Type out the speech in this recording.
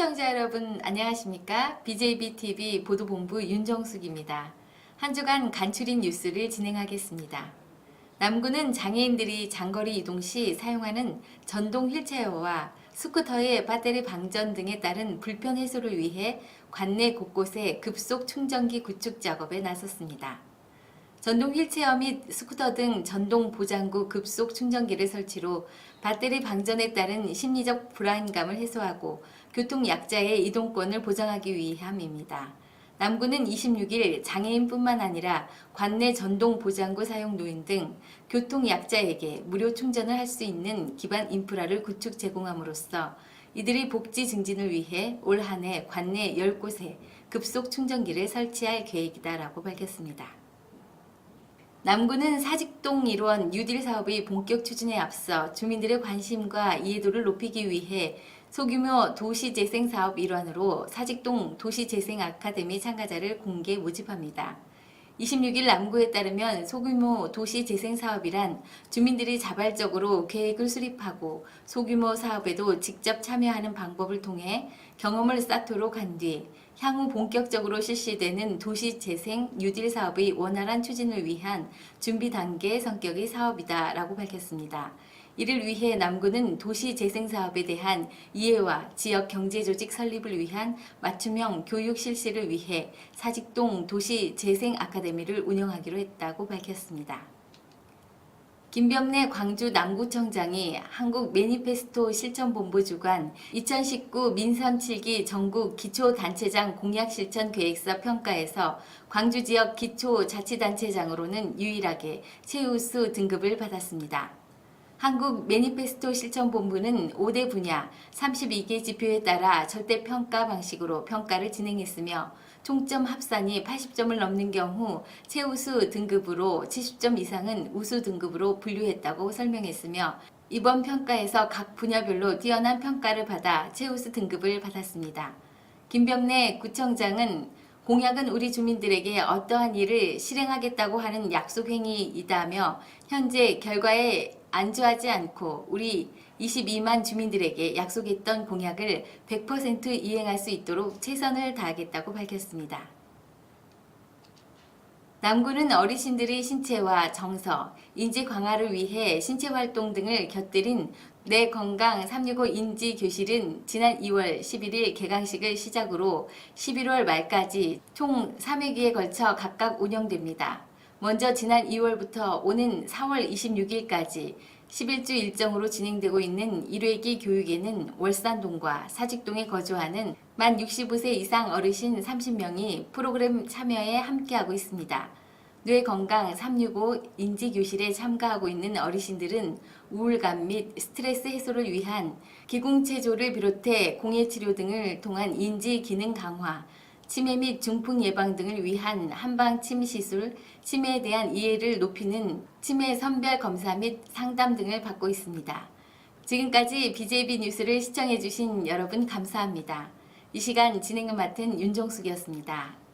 여러분 안녕하십니까? BJB TV 보도본부 윤정숙입니다. 한 주간 간추린 뉴스를 진행하겠습니다. 남구는 장애인들이 장거리 이동 시 사용하는 전동 휠체어와 스쿠터의 배터리 방전 등에 따른 불편 해소를 위해 관내 곳곳에 급속 충전기 구축 작업에 나섰습니다. 전동 휠체어 및 스쿠터 등 전동 보장구 급속 충전기를 설치로 배터리 방전에 따른 심리적 불안감을 해소하고 교통 약자의 이동권을 보장하기 위함입니다. 남구는 26일 장애인뿐만 아니라 관내 전동 보장구 사용 노인 등 교통 약자에게 무료 충전을 할 수 있는 기반 인프라를 구축 제공함으로써 이들의 복지 증진을 위해 올 한해 관내 10곳에 급속 충전기를 설치할 계획이다라고 밝혔습니다. 남구는 사직동 일원 뉴딜 사업의 본격 추진에 앞서 주민들의 관심과 이해도를 높이기 위해 소규모 도시재생 사업 일환으로 사직동 도시재생 아카데미 참가자를 공개 모집합니다. 26일 남구에 따르면 소규모 도시 재생 사업이란 주민들이 자발적으로 계획을 수립하고 소규모 사업에도 직접 참여하는 방법을 통해 경험을 쌓도록 한 뒤 향후 본격적으로 실시되는 도시 재생 뉴딜 사업의 원활한 추진을 위한 준비 단계 성격의 사업이다라고 밝혔습니다. 이를 위해 남구는 도시재생 사업에 대한 이해와 지역 경제 조직 설립을 위한 맞춤형 교육 실시를 위해 사직동 도시재생 아카데미를 운영하기로 했다고 밝혔습니다. 김병래 광주 남구청장이 한국 매니페스토 실천본부 주관 2019 민선 7기 전국 기초단체장 공약 실천 계획서 평가에서 광주 지역 기초자치단체장으로는 유일하게 최우수 등급을 받았습니다. 한국 매니페스토 실천본부는 5대 분야 32개 지표에 따라 절대평가 방식으로 평가를 진행했으며 총점 합산이 80점을 넘는 경우 최우수 등급으로 70점 이상은 우수 등급으로 분류했다고 설명했으며 이번 평가에서 각 분야별로 뛰어난 평가를 받아 최우수 등급을 받았습니다. 김병래 구청장은 공약은 우리 주민들에게 어떠한 일을 실행하겠다고 하는 약속행위이다며 현재 결과에 안주하지 않고 우리 22만 주민들에게 약속했던 공약을 100% 이행할 수 있도록 최선을 다하겠다고 밝혔습니다. 남구는 어르신들의 신체와 정서, 인지 강화를 위해 신체 활동 등을 곁들인 내 건강 365 인지 교실은 지난 2월 11일 개강식을 시작으로 11월 말까지 총 3회기에 걸쳐 각각 운영됩니다. 먼저 지난 2월부터 오는 4월 26일까지 11주 일정으로 진행되고 있는 1회기 교육에는 월산동과 사직동에 거주하는 만 65세 이상 어르신 30명이 프로그램 참여에 함께하고 있습니다. 뇌건강 365 인지교실에 참가하고 있는 어르신들은 우울감 및 스트레스 해소를 위한 기공체조를 비롯해 공예치료 등을 통한 인지 기능 강화, 치매 및 중풍 예방 등을 위한 한방침 시술, 치매에 대한 이해를 높이는 치매 선별 검사 및 상담 등을 받고 있습니다. 지금까지 BJB 뉴스를 시청해주신 여러분 감사합니다. 이 시간 진행을 맡은 윤정숙이었습니다.